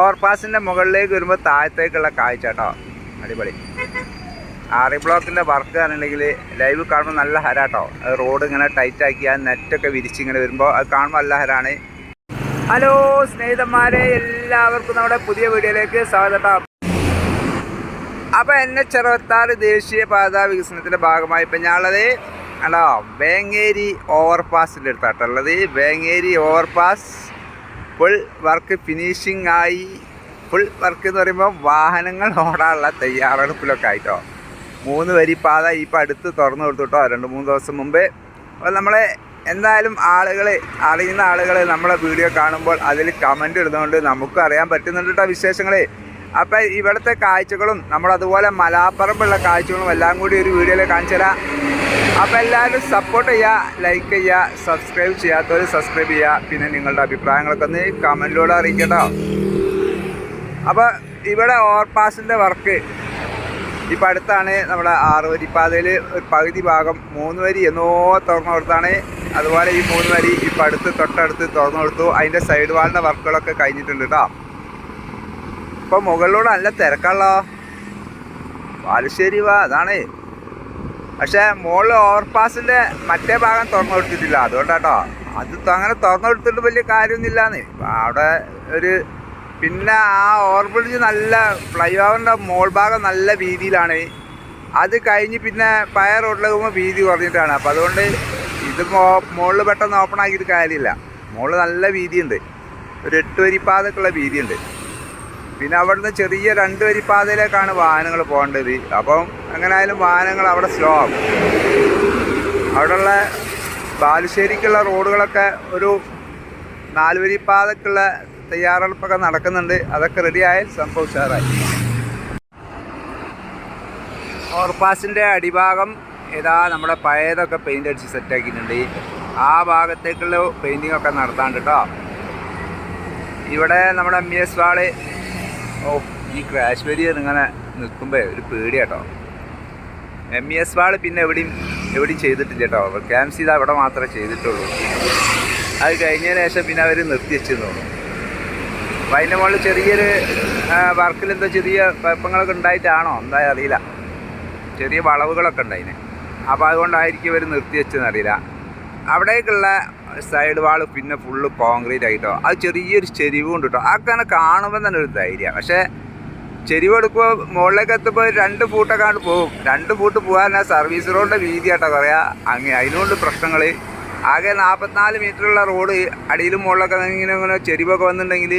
ഓവർപാസിന്റെ മുകളിലേക്ക് വരുമ്പോൾ താഴത്തേക്കുള്ള കാഴ്ച കേട്ടോ. അടിപൊളി. ആറി ബ്ലോക്കിന്റെ വർക്ക് ആണെന്നുണ്ടെങ്കിൽ ലൈവ് കാണുമ്പോൾ നല്ല ഹരാട്ടോ റോഡ് ഇങ്ങനെ ടൈറ്റ് ആക്കി ആ നെറ്റൊക്കെ വിരിച്ച് ഇങ്ങനെ വരുമ്പോൾ അത് കാണുമ്പോൾ നല്ല ഹരാണ്. ഹലോ സ്നേഹിതന്മാരെ എല്ലാവർക്കും നമ്മുടെ പുതിയ വീഡിയോയിലേക്ക് സ്വാഗതം. അപ്പൊ അപ്പോൾ എൻ എച്ച് ദേശീയ പാതാ വികസനത്തിന്റെ ഭാഗമായി ഇപ്പം ഞാനുള്ളത് അല്ലോ വേങ്ങേരി ഓവർപാസിന്റെ അടുത്താട്ടുള്ളത് Vengeri overpass full work finishing ആയി. ഫുൾ വർക്ക് എന്ന് പറയുമ്പോൾ വാഹനങ്ങൾ ഓടാനുള്ള തയ്യാറെടുപ്പിലൊക്കെ ആയിട്ടോ. മൂന്ന് വരി പാത ഇപ്പം അടുത്ത് തുറന്നു കൊടുത്തുട്ടോ രണ്ട് മൂന്ന് ദിവസം മുമ്പ്. അപ്പോൾ നമ്മളെ എന്തായാലും ആളുകൾ അറിയുന്ന ആളുകൾ നമ്മളെ വീഡിയോ കാണുമ്പോൾ അതിൽ കമന്റ് ഇടുന്നതുകൊണ്ട് നമുക്ക് അറിയാൻ പറ്റുന്നുണ്ട് കേട്ടോ വിശേഷങ്ങൾ അപ്പം ഇവിടുത്തെ കാഴ്ചകളും നമ്മളതുപോലെ മലാപ്പറമ്പുള്ള കാഴ്ചകളും എല്ലാം കൂടി ഒരു വീഡിയോയിൽ കാണിച്ചു തരാം അപ്പോൾ എല്ലാവരും സപ്പോർട്ട് ചെയ്യുക ലൈക്ക് ചെയ്യുക സബ്സ്ക്രൈബ് ചെയ്യാത്തവർ സബ്സ്ക്രൈബ് ചെയ്യുക. പിന്നെ നിങ്ങളുടെ അഭിപ്രായങ്ങളൊക്കെ ഒന്ന് കമന്റിലൂടെ അറിയിക്കട്ടോ. അപ്പോൾ ഇവിടെ ഓവർപാസിന്റെ വർക്ക് ഇപ്പം അടുത്താണ് നമ്മുടെ ആറ് വരി പാതയിൽ പകുതി ഭാഗം മൂന്ന് വരി എന്നോ തുറന്നു കൊടുത്താണ്. അതുപോലെ ഈ മൂന്ന് വരി ഇപ്പം അടുത്ത് തൊട്ടടുത്ത് തുറന്നു കൊടുത്തു. അതിന്റെ സൈഡ് വാളിന്റെ വർക്കുകളൊക്കെ കഴിഞ്ഞിട്ടുണ്ട് കേട്ടോ ഇപ്പം മുകളിലൂടെ നല്ല തിരക്കാണല്ലോ. ബാലുശ്ശേരി വാ അതാണ്. പക്ഷേ മുകളിൽ ഓവർപാസിന്റെ മറ്റേ ഭാഗം തുറന്നു കൊടുത്തിട്ടില്ല അതുകൊണ്ടാട്ടോ. അത് അങ്ങനെ തുറന്നു കൊടുത്തിട്ട് വലിയ കാര്യമൊന്നുമില്ലാന്ന്. അവിടെ ഒരു പിന്നെ ആ ഓവർബ്രിഡ്ജ് നല്ല ഫ്ലൈ ഓവറിന്റെ മോൾ ഭാഗം നല്ല വീതിയിലാണ്. അത് കഴിഞ്ഞ് പിന്നെ പഴയ റോഡിലേക്ക് പോകുമ്പോൾ വീതി കുറഞ്ഞിട്ടാണ്. അപ്പോൾ അതുകൊണ്ട് ഇത് മുകളിൽ പെട്ടെന്ന് ഓപ്പൺ ആക്കിയിട്ട് കാര്യമില്ല. മുകളിൽ നല്ല വീതിയുണ്ട്. ഒരു എട്ട് വരി പാതക്കുള്ള വീതിയുണ്ട്. പിന്നെ അവിടുന്ന് ചെറിയ രണ്ട് വരി പാതയിലേക്കാണ് വാഹനങ്ങൾ പോകേണ്ടത്. അപ്പം അങ്ങനെ ആയാലും വാഹനങ്ങൾ അവിടെ സ്ലോ ആകും അവിടെയുള്ള ബാലുശ്ശേരിക്കുള്ള റോഡുകളൊക്കെ ഒരു നാല് വരി പാതക്കുള്ള തയ്യാറെടുപ്പൊക്കെ നടക്കുന്നുണ്ട്. അതൊക്കെ റെഡിയായാൽ സംഭവം ഉഷാറായി. ഓവർപാസിന്റെ അടിഭാഗം ഏതാ നമ്മുടെ പഴയതൊക്കെ പെയിന്റ് അടിച്ച് സെറ്റാക്കിയിട്ടുണ്ട് ആ ഭാഗത്തേക്കുള്ള പെയിന്റിംഗ് ഒക്കെ നടത്താണ്ട് കേട്ടോ ഇവിടെ നമ്മുടെ എം എസ് വാൾ ഓ ഈ ക്രാഷ് വരിയർ ഇങ്ങനെ നിൽക്കുമ്പോൾ ഒരു പേടിയാട്ടോ. എം ഇ എസ് വാൾ പിന്നെ എവിടെയും എവിടെയും ചെയ്തിട്ടില്ല കേട്ടോ ക്യാൻസ് ചെയ്ത് അവിടെ മാത്രമേ ചെയ്തിട്ടുള്ളൂ. അത് കഴിഞ്ഞതിന് ശേഷം പിന്നെ അവർ നിർത്തി വെച്ചെന്ന് തോന്നുന്നു അപ്പം അതിന്റെ മുകളിൽ ചെറിയൊരു വർക്കിൽ എന്തോ ചെറിയ കുഴപ്പങ്ങളൊക്കെ ഉണ്ടായിട്ടാണോ? എന്തായാലും അറിയില്ല. ചെറിയ വളവുകളൊക്കെ ഉണ്ടായിന്. അപ്പോൾ അതുകൊണ്ടായിരിക്കും ഇവർ നിർത്തി വെച്ചതെന്ന് അറിയില്ല. അവിടേക്കുള്ള സൈഡ് വാൾ പിന്നെ ഫുള്ള് കോൺക്രീറ്റ് ആയിട്ടോ. അത് ചെറിയൊരു ചെരിവും ഉണ്ട് കേട്ടോ അതൊക്കെ കാണുമ്പോൾ തന്നെ ഒരു ധൈര്യം. പക്ഷേ ചെരിവ് എടുക്കുമ്പോൾ മുകളിലേക്ക് എത്തുമ്പോൾ രണ്ട് ഫൂട്ടൊക്കെ അങ്ങോട്ട് പോകും രണ്ട് ഫൂട്ട് പോകാൻ സർവീസ് റോഡിന്റെ വീതി ആട്ടോ പറയാ. അങ്ങനെ അതിനുകൊണ്ട് പ്രശ്നങ്ങൾ ആകെ നാൽപ്പത്തിനാല് മീറ്ററുള്ള റോഡ് അടിയിലും മുകളിലൊക്കെ ഇങ്ങനെ ഇങ്ങനെ ചെരിവൊക്കെ വന്നിട്ടുണ്ടെങ്കിൽ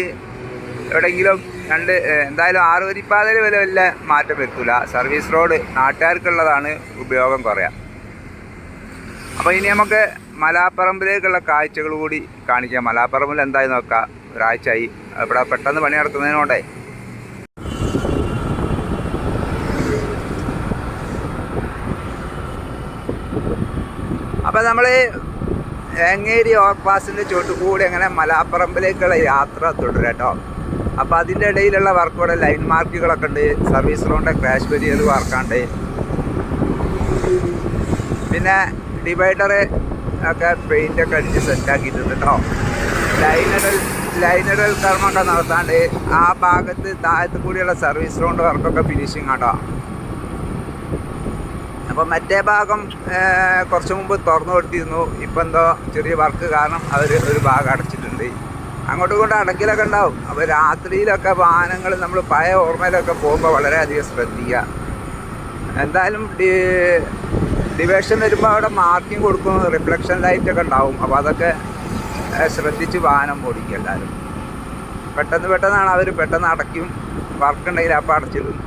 എവിടെയെങ്കിലും രണ്ട് എന്തായാലും ആറ് വരിപ്പാതയിൽ വരെ വല്ല മാറ്റം വരുത്തില്ല സർവീസ് റോഡ് നാട്ടുകാർക്കുള്ളതാണ് ഉപയോഗം കുറയാം. അപ്പോൾ ഇനി നമുക്ക് മലാപ്പറമ്പിലേക്കുള്ള കാഴ്ചകൾ കൂടി കാണിക്കാം. മലാപ്പറമ്പിൽ എന്തായി നോക്കാം. ഒരാഴ്ചയായി. ഇവിടെ പെട്ടെന്ന് പണി നടക്കുന്നതിനോടെ അപ്പോൾ നമ്മൾ എങ്ങേരി ഓവർപാസിന്റെ ചുവട്ട് കൂടി അങ്ങനെ മലാപ്പറമ്പിലേക്കുള്ള യാത്ര തുടരട്ടോ അപ്പോൾ അതിന്റെ ഇടയിലുള്ള വർക്കോടെ ലൈൻ മാർക്കുകളൊക്കെ ഉണ്ട്. സർവീസ് റോഡിന്റെ ക്രാഷ് ബരിയർ വർക്കാണ്ട് പിന്നെ ഡിവൈഡർ ഒക്കെ പെയിന്റൊക്കെ അടിച്ച് സെറ്റാക്കിയിട്ടുണ്ട് കേട്ടോ ലൈനറൽ ലൈനറൽ കർമ്മമൊക്കെ നടത്താണ്ട് ആ ഭാഗത്ത് താഴത്ത് കൂടിയുള്ള സർവീസ് റൗണ്ട് വർക്കൊക്കെ ഫിനിഷിങ് ആട്ടോ അപ്പോൾ മറ്റേ ഭാഗം കുറച്ച് മുമ്പ് തുറന്നു കൊടുത്തിരുന്നു. ഇപ്പം എന്തോ ചെറിയ വർക്ക് കാരണം അവർ ഒരു ഭാഗം അടച്ചിട്ടുണ്ട്. അങ്ങോട്ടും ഇങ്ങോട്ടും അടക്കിലൊക്കെ ഉണ്ടാവും. അപ്പോൾ രാത്രിയിലൊക്കെ വാഹനങ്ങൾ നമ്മൾ പഴയ ഓർമ്മയിലൊക്കെ പോകുമ്പോൾ വളരെയധികം ശ്രദ്ധിക്കുക. എന്തായാലും ഡിവേഷൻ വരുമ്പോൾ അവിടെ മാർക്കിംഗ് കൊടുക്കും റിഫ്ലക്ഷൻ ലൈറ്റ് ഒക്കെ ഉണ്ടാവും. അപ്പോൾ അതൊക്കെ ശ്രദ്ധിച്ച് വാഹനം ഓടിക്കും എല്ലാവരും. പെട്ടെന്ന് പെട്ടെന്നാണ് അവർ പെട്ടെന്ന് അടയ്ക്കും. വർക്ക് ഉണ്ടെങ്കിൽ അപ്പം അടച്ചിടും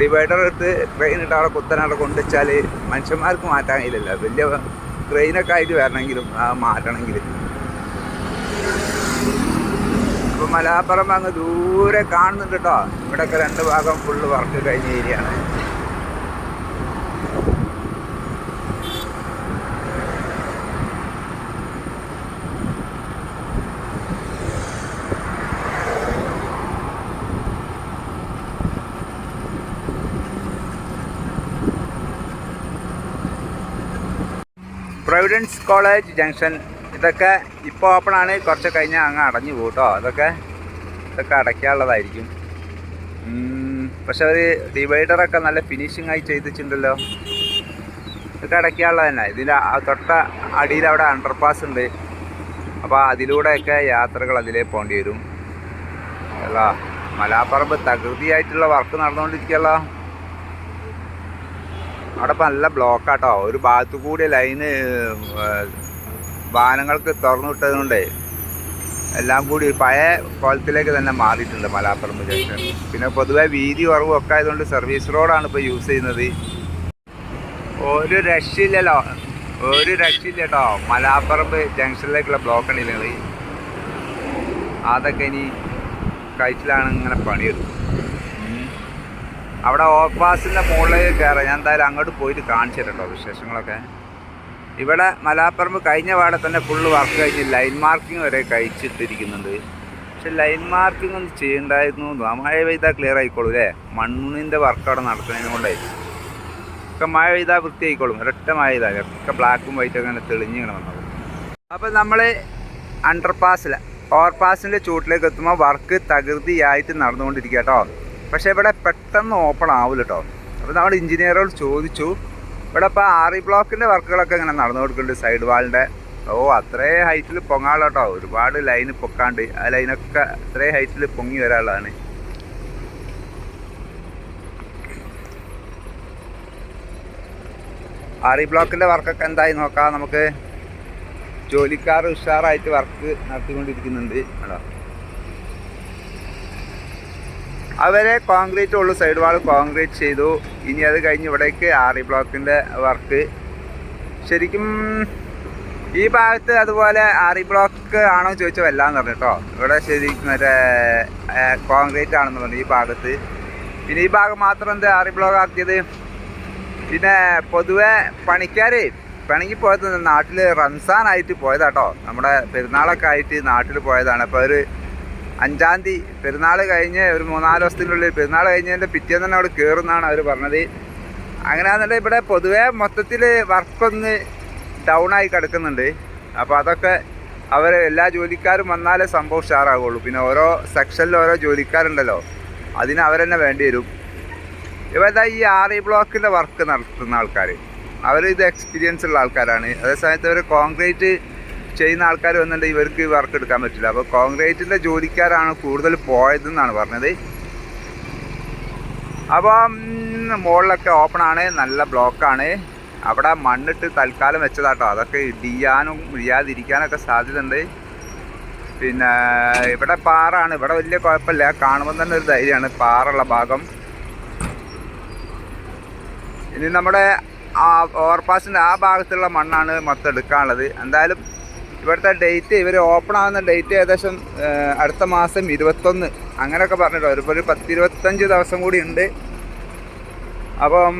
ഡിവൈഡർ എടുത്ത് ട്രെയിൻ ഇട്ട് അവിടെ കുത്തനവിടെ കൊണ്ടുവച്ചാൽ മനുഷ്യന്മാർക്ക് മാറ്റാൻ കഴിയില്ലല്ലോ. വലിയ ട്രെയിനൊക്കെ ആയിട്ട് വരണമെങ്കിലും മാറ്റണമെങ്കിൽ അപ്പോൾ മലാപ്പുറം അങ്ങ് ദൂരെ കാണുന്നുണ്ട് കേട്ടോ ഇവിടെയൊക്കെ രണ്ട് ഭാഗം ഫുള്ള് വർക്ക് കഴിഞ്ഞ ഏരിയയാണ് പ്രൊവിഡൻസ് കോളേജ് ജംഗ്ഷൻ. ഇതൊക്കെ ഇപ്പോൾ ഓപ്പൺ ആണ്. കുറച്ച് കഴിഞ്ഞാൽ അങ്ങ് അടഞ്ഞു പോട്ടോ അതൊക്കെ ഇതൊക്കെ അടയ്ക്കാനുള്ളതായിരിക്കും. പക്ഷെ ഒരു ഡിവൈഡറൊക്കെ നല്ല ഫിനിഷിംഗ് ആയി ചെയ്തിട്ടുണ്ടല്ലോ. ഇതൊക്കെ അടയ്ക്കാനുള്ളത് തന്നെ. ഇതിന്റെ തൊട്ട അടിയിൽ അവിടെ അണ്ടർപാസ് ഉണ്ട്. അപ്പോൾ അതിലൂടെയൊക്കെ യാത്രകൾ അതിലേ പോകേണ്ടി വരും. അല്ല മലാപ്പറമ്പ് തകൃതിയായിട്ടുള്ള വർക്ക് നടന്നുകൊണ്ടിരിക്കുകയല്ലോ. അവിടെ ഇപ്പം നല്ല ബ്ലോക്കാട്ടോ. ഒരു ഭാഗത്തു കൂടി ലൈന് വാഹനങ്ങൾക്ക് തുറന്നു വിട്ടതുകൊണ്ടേ എല്ലാം കൂടി പഴയ കോലത്തിലേക്ക് തന്നെ മാറിയിട്ടുണ്ട് മലാപ്പുറം ജംഗ്ഷൻ. പിന്നെ പൊതുവേ വീതി കുറവും ഒക്കെ ആയതുകൊണ്ട് സർവീസ് റോഡാണ് ഇപ്പോൾ യൂസ് ചെയ്യുന്നത്. ഒരു രക്ഷയില്ലല്ലോ. ഒരു രക്ഷയില്ല കേട്ടോ മലാപ്പറമ്പ് ജംഗ്ഷനിലേക്കുള്ള ബ്ലോക്ക് ഇല്ലെങ്കിൽ അതൊക്കെ ഇനി കഴിച്ചിലാണ് ഇങ്ങനെ പണിയെടുക്കും. അവിടെ ഓവർപാസിന്റെ മുകളിലേക്ക് കയറാം. ഞാൻ എന്തായാലും അങ്ങോട്ട് പോയിട്ട് കാണിച്ചു തരാം കേട്ടോ വിശേഷങ്ങളൊക്കെ. ഇവിടെ മലാപ്പറമ്പ് കഴിഞ്ഞ പാടെ തന്നെ ഫുള്ള് വർക്ക് കഴിഞ്ഞ് ലൈൻ മാർക്കിംഗ് വരെ കഴിച്ചിട്ടിരിക്കുന്നുണ്ട്. പക്ഷെ ലൈൻ മാർക്കിംഗ് ഒന്നും ചെയ്യണ്ടായിരുന്നു. മഴ പെയ്താൽ ക്ലിയർ ആയിക്കോളൂ അല്ലേ? മണ്ണിന്റെ വർക്ക് അവിടെ നടത്തുന്നതിന് കൊണ്ടേ ഒക്കെ മഴ പെയ്താൽ വൃത്തിയായിക്കോളും. ഒരൊറ്റ മഴ പെയ്താൽ ഒക്കെ ബ്ലാക്കും വൈറ്റും അങ്ങനെ തെളിഞ്ഞിങ്ങനെ വന്നത് അപ്പോൾ നമ്മൾ അണ്ടർപാസിൽ ഓവർപാസിന്റെ ചൂട്ടിലേക്ക് എത്തുമ്പോൾ വർക്ക് തകൃതിയായിട്ട് നടന്നുകൊണ്ടിരിക്കുക കേട്ടോ. പക്ഷേ ഇവിടെ പെട്ടെന്ന് ഓപ്പൺ ആവില്ല കേട്ടോ അപ്പോൾ നമ്മൾ എഞ്ചിനീയറോട് ചോദിച്ചു ഇവിടെ ഇപ്പോൾ ആറി ബ്ലോക്കിന്റെ വർക്കുകളൊക്കെ ഇങ്ങനെ നടന്നു കൊടുക്കുന്നുണ്ട് സൈഡ് വാളിന്റെ ഓ അത്രേ ഹൈറ്റിൽ പൊങ്ങാളോ കേട്ടോ ഒരുപാട് ലൈന് പൊക്കാണ്ട്. ആ ലൈനൊക്കെ അത്രേ ഹൈറ്റിൽ പൊങ്ങി വരാനുള്ളതാണ്. ആറി ബ്ലോക്കിന്റെ വർക്കൊക്കെ എന്തായി നോക്കാം നമുക്ക്. ജോലിക്കാർ ഉഷാറായിട്ട് വർക്ക് നടത്തിക്കൊണ്ടിരിക്കുന്നുണ്ട്. കേട്ടോ അവരെ കോൺക്രീറ്റ് ഉള്ളു സൈഡ് വാൾ കോൺക്രീറ്റ് ചെയ്തു. ഇനി അത് കഴിഞ്ഞ് ഇവിടേക്ക് ആറി ബ്ലോക്കിന്റെ വർക്ക് ശരിക്കും ഈ ഭാഗത്ത് അതുപോലെ ആറി ബ്ലോക്ക് ആണോ ചോദിച്ചാൽ വല്ലാന്ന് പറഞ്ഞു കേട്ടോ. ഇവിടെ ശരിക്കും മറ്റേ കോൺക്രീറ്റ് ആണെന്ന് പറഞ്ഞു ഈ ഭാഗത്ത്. പിന്നെ ഈ ഭാഗം മാത്രം എന്ത് ആറി ബ്ലോക്ക് ആക്കിയത്? പിന്നെ പൊതുവെ പണിക്കാർ പണിക്ക് പോയത് നാട്ടിൽ റംസാനായിട്ട് പോയതാട്ടോ. നമ്മുടെ പെരുന്നാളൊക്കെ ആയിട്ട് നാട്ടിൽ പോയതാണ്. അപ്പോൾ ഒരു അഞ്ചാം തീയതി പെരുന്നാൾ കഴിഞ്ഞ് ഒരു മൂന്നാൽ ദിവസത്തിനുള്ളിൽ പെരുന്നാൾ കഴിഞ്ഞതിന്റെ പിറ്റേന്ന് തന്നെ അവിടെ കയറുന്നതാണ് അവർ പറഞ്ഞത്. അങ്ങനെയാണെന്നുണ്ടെങ്കിൽ ഇവിടെ പൊതുവേ മൊത്തത്തിൽ വർക്കൊന്ന് ഡൗൺ ആയി കിടക്കുന്നുണ്ട്. അപ്പോൾ അതൊക്കെ അവർ എല്ലാ ജോലിക്കാരും വന്നാലേ സംഭവം ഉഷാറാകുള്ളൂ പിന്നെ ഓരോ സെക്ഷനിലും ഓരോ ജോലിക്കാരുണ്ടല്ലോ അതിന് അവരെന്നെ വേണ്ടി വരും. ഇവരുടെ ഈ ഇ ബ്ലോക്കിന്റെ വർക്ക് നടത്തുന്ന ആൾക്കാർ. അവർ ഇത് എക്സ്പീരിയൻസ് ഉള്ള ആൾക്കാരാണ്. അതേസമയത്ത് അവർ കോൺക്രീറ്റ് ചെയ്യുന്ന ആൾക്കാർ വന്നിട്ടുണ്ടെങ്കിൽ ഇവർക്ക് വർക്ക് എടുക്കാൻ പറ്റില്ല. അപ്പോൾ കോൺക്രീറ്റിന്റെ ജോലിക്കാരാണ് കൂടുതൽ പോയതെന്നാണ് പറഞ്ഞത്. അപ്പം മുകളിലൊക്കെ ഓപ്പൺ ആണ്. നല്ല ബ്ലോക്കാണ് അവിടെ മണ്ണിട്ട് തൽക്കാലം വെച്ചതാട്ടോ. അതൊക്കെ ഇടിയാനും ഇടിയാതിരിക്കാനൊക്കെ സാധ്യതയുണ്ട്. പിന്നെ ഇവിടെ പാറാണ് ഇവിടെ വലിയ കുഴപ്പമില്ല. കാണുമ്പോൾ തന്നെ ഒരു ധൈര്യമാണ് പാറുള്ള ഭാഗം. ഇനി നമ്മുടെ ആ ഓവർപാസിന്റെ ആ ഭാഗത്തുള്ള മണ്ണാണ് മൊത്തം എടുക്കാനുള്ളത്. എന്തായാലും ഇവിടുത്തെ ഡേറ്റ് ഇവർ ഓപ്പൺ ആകുന്ന ഡേറ്റ് ഏകദേശം അടുത്ത മാസം ഇരുപത്തൊന്ന്. അങ്ങനെയൊക്കെ പറഞ്ഞിട്ടോ ഒരു ഒരു പത്തിരുപത്തഞ്ച് ദിവസം കൂടി ഉണ്ട്. അപ്പം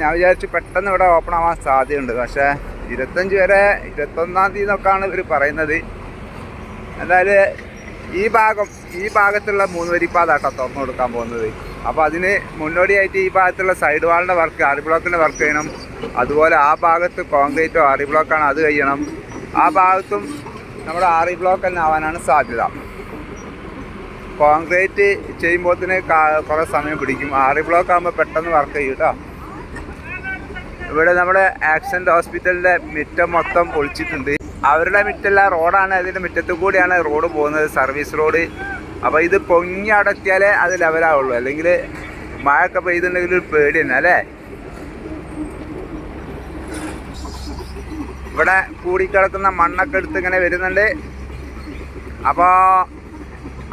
ഞാൻ വിചാരിച്ചു പെട്ടെന്ന് ഇവിടെ ഓപ്പൺ ആവാൻ സാധ്യതയുണ്ട്. പക്ഷേ ഇരുപത്തഞ്ച് വരെ ഇരുപത്തൊന്നാം തീയതി എന്നൊക്കെയാണ് ഇവർ പറയുന്നത്. എന്തായാലും ഈ ഭാഗം ഈ ഭാഗത്തുള്ള മൂന്ന് വരിപ്പാത കേട്ടോ തുറന്നു കൊടുക്കാൻ പോകുന്നത്. അപ്പോൾ അതിന് മുന്നോടിയായിട്ട് ഈ ഭാഗത്തുള്ള സൈഡ് വാളിന്റെ വർക്ക് ആറി ബ്ലോക്കിന്റെ വർക്ക് ചെയ്യണം. അതുപോലെ ആ ഭാഗത്ത് കോൺക്രീറ്റോ ആറി ബ്ലോക്കാണ് അത് കഴിയണം. ആ ഭാഗത്തും നമ്മുടെ ആറി ബ്ലോക്ക് തന്നെ ആവാനാണ് സാധ്യത. കോൺക്രീറ്റ് ചെയ്യുമ്പോൾ തന്നെ കുറേ സമയം പിടിക്കും. ആറി ബ്ലോക്ക് ആകുമ്പോൾ പെട്ടെന്ന് വർക്ക് ചെയ്യും കേട്ടോ. ഇവിടെ നമ്മുടെ ആക്സിഡന്റ് ഹോസ്പിറ്റലിന്റെ മുറ്റം മൊത്തം പൊളിച്ചിട്ടുണ്ട്. അവരുടെ മുറ്റല്ല റോഡാണ്. അതിന്റെ മിറ്റത്തു കൂടിയാണ് റോഡ് പോകുന്നത് സർവീസ് റോഡ്. അപ്പോൾ ഇത് പൊങ്ങി അടക്കിയാലേ അത് ലെവലാവുള്ളൂ അല്ലെങ്കിൽ മഴയൊക്കെ പെയ്തിട്ടുണ്ടെങ്കിൽ ഒരു പേടി തന്നെ അല്ലേ? ഇവിടെ കൂടിക്കിടക്കുന്ന മണ്ണൊക്കെ എടുത്ത് ഇങ്ങനെ വരുന്നുണ്ട്. അപ്പോൾ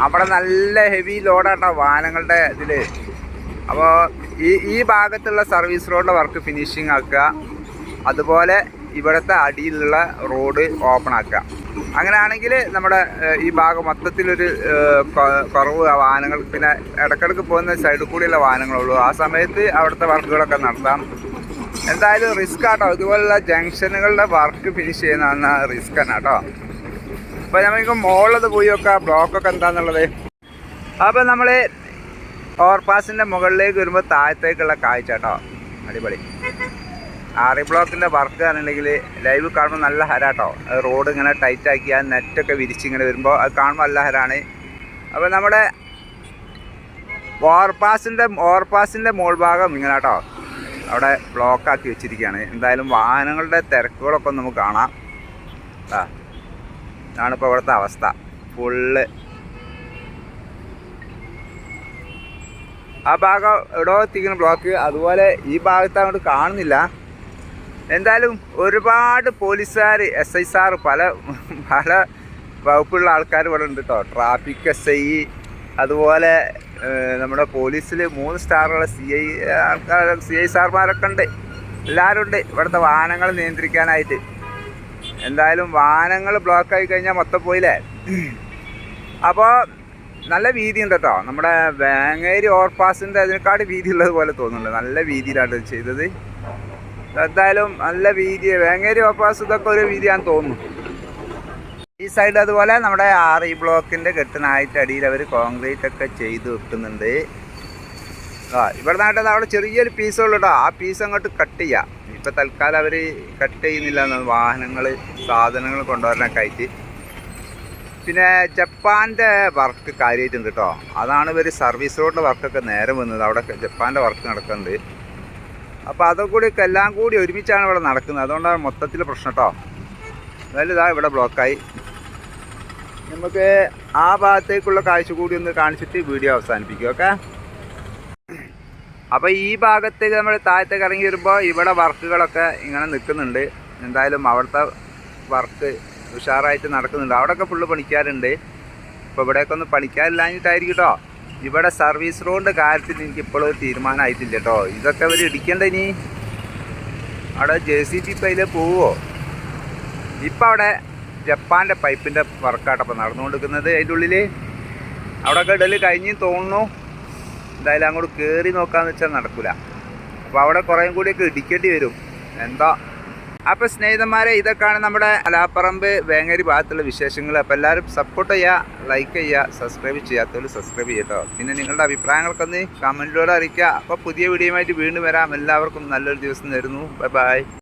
അവിടെ നല്ല ഹെവി ലോഡാട്ടോ വാഹനങ്ങളുടെ ഇതിൽ അപ്പോൾ ഈ ഈ ഭാഗത്തുള്ള സർവീസ് റോഡിന്റെ വർക്ക് ഫിനിഷിങ് ആക്കുക. അതുപോലെ ഇവിടുത്തെ അടിയിലുള്ള റോഡ് ഓപ്പൺ ആക്കുക. അങ്ങനെയാണെങ്കിൽ നമ്മുടെ ഈ ഭാഗം മൊത്തത്തിലൊരു കുറവ് വാഹനങ്ങൾ. പിന്നെ ഇടക്കിടക്ക് പോകുന്ന സൈഡിൽ കൂടിയുള്ള വാഹനങ്ങളുള്ളൂ ആ സമയത്ത് അവിടുത്തെ വർക്കുകളൊക്കെ നടത്താം. എന്തായാലും റിസ്ക് ആട്ടോ ഇതുപോലുള്ള ജംഗ്ഷനുകളുടെ വർക്ക് ഫിനിഷ് ചെയ്യുന്ന റിസ്ക് ആണ് കേട്ടോ. അപ്പോൾ നമുക്ക് മുകളിലത് പോയി നോക്കാം. ബ്ലോക്കൊക്കെ എന്താണെന്നുള്ളത് അപ്പോൾ നമ്മൾ ഓവർപാസിന്റെ മുകളിലേക്ക് വരുമ്പോൾ താഴത്തേക്കുള്ള കാഴ്ച കേട്ടോ. അടിപൊളി. ആറി ബ്ലോക്കിന്റെ വർക്ക് ആണെന്നുണ്ടെങ്കിൽ ലൈവ് കാണുമ്പോൾ നല്ല ഹരാട്ടോ റോഡ് ഇങ്ങനെ ടൈറ്റ് ആക്കിയാൽ നെറ്റൊക്കെ വിരിച്ചിങ്ങനെ വരുമ്പോൾ അത് കാണുമ്പോൾ നല്ല ഹരാണ്. അപ്പോൾ നമ്മുടെ ഓവർപാസിന്റെ ഓവർപാസിന്റെ മോൾ ഭാഗം ഇങ്ങനെ കേട്ടോ. അവിടെ ബ്ലോക്ക് ആക്കി വെച്ചിരിക്കുകയാണ്. എന്തായാലും വാഹനങ്ങളുടെ തിരക്കുകളൊക്കെ നമുക്ക് കാണാം. ആ ഇതാണിപ്പോൾ ഇവിടുത്തെ അവസ്ഥ. ഫുള്ള് ആ ഭാഗം എവിടെ എത്തിക്കുന്ന ബ്ലോക്ക് അതുപോലെ ഈ ഭാഗത്ത് അങ്ങോട്ട് കാണുന്നില്ല. എന്തായാലും ഒരുപാട് പോലീസുകാർ എസ് ഐ സാർ പല പല വകുപ്പുള്ള ആൾക്കാർ ഇവിടെ ഉണ്ട് കേട്ടോ ട്രാഫിക് എസ് ഐ അതുപോലെ നമ്മുടെ പോലീസിൽ മൂന്ന് സ്റ്റാറുള്ള സി ഐ ആൾക്കാർ സി ഐ സാർമാരൊക്കെ ഉണ്ട്. എല്ലാവരും ഉണ്ട് ഇവിടുത്തെ വാഹനങ്ങൾ നിയന്ത്രിക്കാനായിട്ട്. എന്തായാലും വാഹനങ്ങൾ ബ്ലോക്ക് ആയി കഴിഞ്ഞാൽ മൊത്തം പോയില്ലേ? അപ്പോൾ നല്ല വീതി ഉണ്ട് കേട്ടോ നമ്മുടെ വേങ്ങേരി ഓവർപാസിന്റെ അതിനെക്കാട് വീതി ഉള്ളത് പോലെ തോന്നുന്നുണ്ട്. നല്ല വീതിയിലാണ് ചെയ്തത്. എന്തായാലും നല്ല വീതി. വേങ്ങേരി ഓവർപാസ് ഇതൊക്കെ ഒരു വീതിയാണെന്ന് തോന്നുന്നു. ഈ സൈഡ് അതുപോലെ നമ്മുടെ ആർ ഇ ബ്ലോക്കിന്റെ കെട്ടിനായിട്ട് അടിയിൽ അവർ കോൺക്രീറ്റ് ഒക്കെ ചെയ്ത് വെക്കുന്നുണ്ട്. ആ ഇവിടെ നാട്ടിൽ അവിടെ ചെറിയൊരു പീസേ ഉള്ളൂ കേട്ടോ ആ പീസ് അങ്ങോട്ട് കട്ട് ചെയ്യാം. ഇപ്പോൾ തൽക്കാലം അവർ കട്ട് ചെയ്യുന്നില്ല വാഹനങ്ങൾ സാധനങ്ങൾ കൊണ്ടുവരാനൊക്കെ ആയിട്ട് പിന്നെ ജപ്പാന്റെ വർക്ക് കാര്യമായിട്ടുണ്ട് കേട്ടോ അതാണ് ഇവർ സർവീസ് റോഡിന്റെ വർക്കൊക്കെ നേരെ വന്നത്. അവിടെ ജപ്പാന്റെ വർക്ക് നടക്കുന്നുണ്ട്. അപ്പോൾ അതുകൂടി കൂടി എല്ലാം കൂടി ഒരുമിച്ചാണ് ഇവിടെ നടക്കുന്നത്. അതുകൊണ്ടാണ് മൊത്തത്തിൽ പ്രശ്നം കേട്ടോ എന്തായാലും ഇതാ ഇവിടെ ബ്ലോക്കായി നമുക്ക് ആ ഭാഗത്തേക്കുള്ള കാഴ്ച കൂടി ഒന്ന് കാണിച്ചിട്ട് വീഡിയോ അവസാനിപ്പിക്കും ഓക്കെ? അപ്പോൾ ഈ ഭാഗത്തേക്ക് നമ്മൾ താഴത്തേക്ക് ഇറങ്ങി വരുമ്പോൾ ഇവിടെ വർക്കുകളൊക്കെ ഇങ്ങനെ നിൽക്കുന്നുണ്ട്. എന്തായാലും അവിടുത്തെ വർക്ക് ഉഷാറായിട്ട് നടക്കുന്നുണ്ട്. അവിടെയൊക്കെ ഫുള്ള് പണിക്കാറുണ്ട് ഇപ്പോൾ ഇവിടെയൊക്കെ ഒന്ന് പണിക്കാരില്ലാഞ്ഞിട്ടായിരിക്കും കേട്ടോ ഇവിടെ സർവീസ് റോഡിന്റെ കാര്യത്തിൽ എനിക്ക് ഇപ്പോഴും തീരുമാനമായിട്ടില്ല കേട്ടോ ഇതൊക്കെ അവർ ഇടിക്കണ്ട ഇനി? അവിടെ ജെ സി ബി പൈല പോവോ? ഇപ്പം അവിടെ ജപ്പാന്റെ പൈപ്പിന്റെ വർക്കാട്ടപ്പം നടന്നുകൊണ്ടിരിക്കുന്നത്. അതിന്റെ ഉള്ളിൽ അവിടെയൊക്കെ ഇടൽ കഴിഞ്ഞ് തോന്നുന്നു. എന്തായാലും അങ്ങോട്ട് കയറി നോക്കാന്ന് വെച്ചാൽ നടക്കില്ല അപ്പോൾ അവിടെ കുറേ കൂടിയൊക്കെ ഇടിക്കേണ്ടി വരും. എന്താ? അപ്പോൾ സ്നേഹിതന്മാരെ ഇതൊക്കെയാണ് നമ്മുടെ അലാപ്പറമ്പ് വേങ്ങേരി ഭാഗത്തുള്ള വിശേഷങ്ങൾ. അപ്പോൾ എല്ലാവരും സപ്പോർട്ട് ചെയ്യുക ലൈക്ക് ചെയ്യുക സബ്സ്ക്രൈബ് ചെയ്യാത്തവർ സബ്സ്ക്രൈബ് ചെയ്യട്ടോ പിന്നെ നിങ്ങളുടെ അഭിപ്രായങ്ങൾക്കൊന്ന് കമന്റിലൂടെ അറിയിക്കുക. അപ്പോൾ പുതിയ വീഡിയോ ആയിട്ട് വീണ്ടും വരാം. എല്ലാവർക്കും നല്ലൊരു ദിവസം തരുന്നു. Bye bye